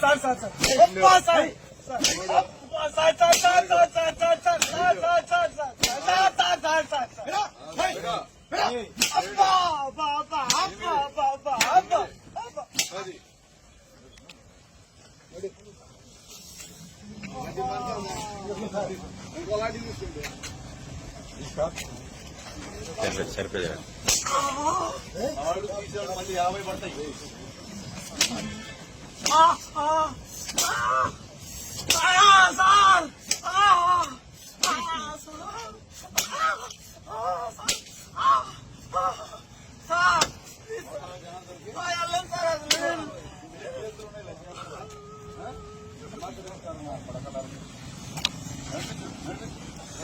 Sir sir sir sir సరిపోయింది సరిపోయింది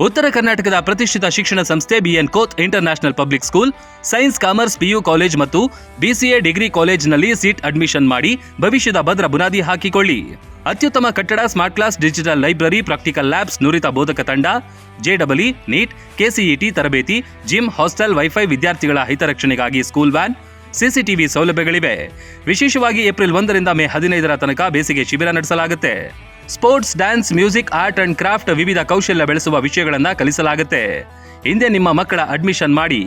ಉತ್ತರ ಕರ್ನಾಟಕದ ಪ್ರತಿಷ್ಠಿತ ಶಿಕ್ಷಣ ಸಂಸ್ಥೆ BN Kot international public school science commerce PU college ಮತ್ತು ಬಿಸಿಎ ಡಿಗ್ರಿ ಕಾಲೇಜ್ನಲ್ಲಿ ಸೀಟ್ ಅಡ್ಮಿಷನ್ ಮಾಡಿ ಭವಿಷ್ಯದ ಭದ್ರ ಬುನಾದಿ ಹಾಕಿಕೊಳ್ಳಿ. ಅತ್ಯುತ್ತಮ ಕಟ್ಟಡ smart class digital library practical labs ನುರಿತ ಬೋಧಕ ತಂಡ ಜೆಡಬ್ಲ್ಇ ನೀಟ್ ಕೆಸಿಇಟಿ ತರಬೇತಿ ಜಿಮ್ ಹಾಸ್ಟೆಲ್ ವೈಫೈ ವಿದ್ಯಾರ್ಥಿಗಳ ಹಿತರಕ್ಷಣೆಗಾಗಿ ಸ್ಕೂಲ್ ವ್ಯಾನ್ ಸಿಸಿಟಿವಿ ಸೌಲಭ್ಯಗಳಿವೆ. ವಿಶೇಷವಾಗಿ ಏಪ್ರಿಲ್ ಒಂದರಿಂದ ಮೇ ಹದಿನೈದರ ತನಕ ಬೇಸಿಗೆ ಶಿಬಿರ ನಡೆಸಲಾಗುತ್ತೆ. Sports, dance, music, art and craft ವಿವಿಧ ಕೌಶಲ್ಯ ಬೆಳೆಸುವ ವಿಷಯಗಳನ್ನ ಕಲಿಸಲಾಗುತ್ತೆ. ಹಿಂದೆ ನಿಮ್ಮ ಮಕ್ಕಳ ಅಡ್ಮಿಷನ್ ಮಾಡಿ.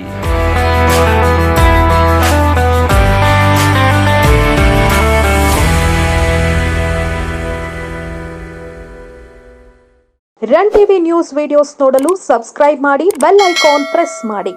ರನ್ ಟಿವಿ ನ್ಯೂಸ್ ವಿಡಿಯೋಸ್ ನೋಡಲು ಸಬ್ಸ್ಕ್ರೈಬ್ ಮಾಡಿ ಬೆಲ್ ಐಕಾನ್ ಪ್ರೆಸ್ ಮಾಡಿ.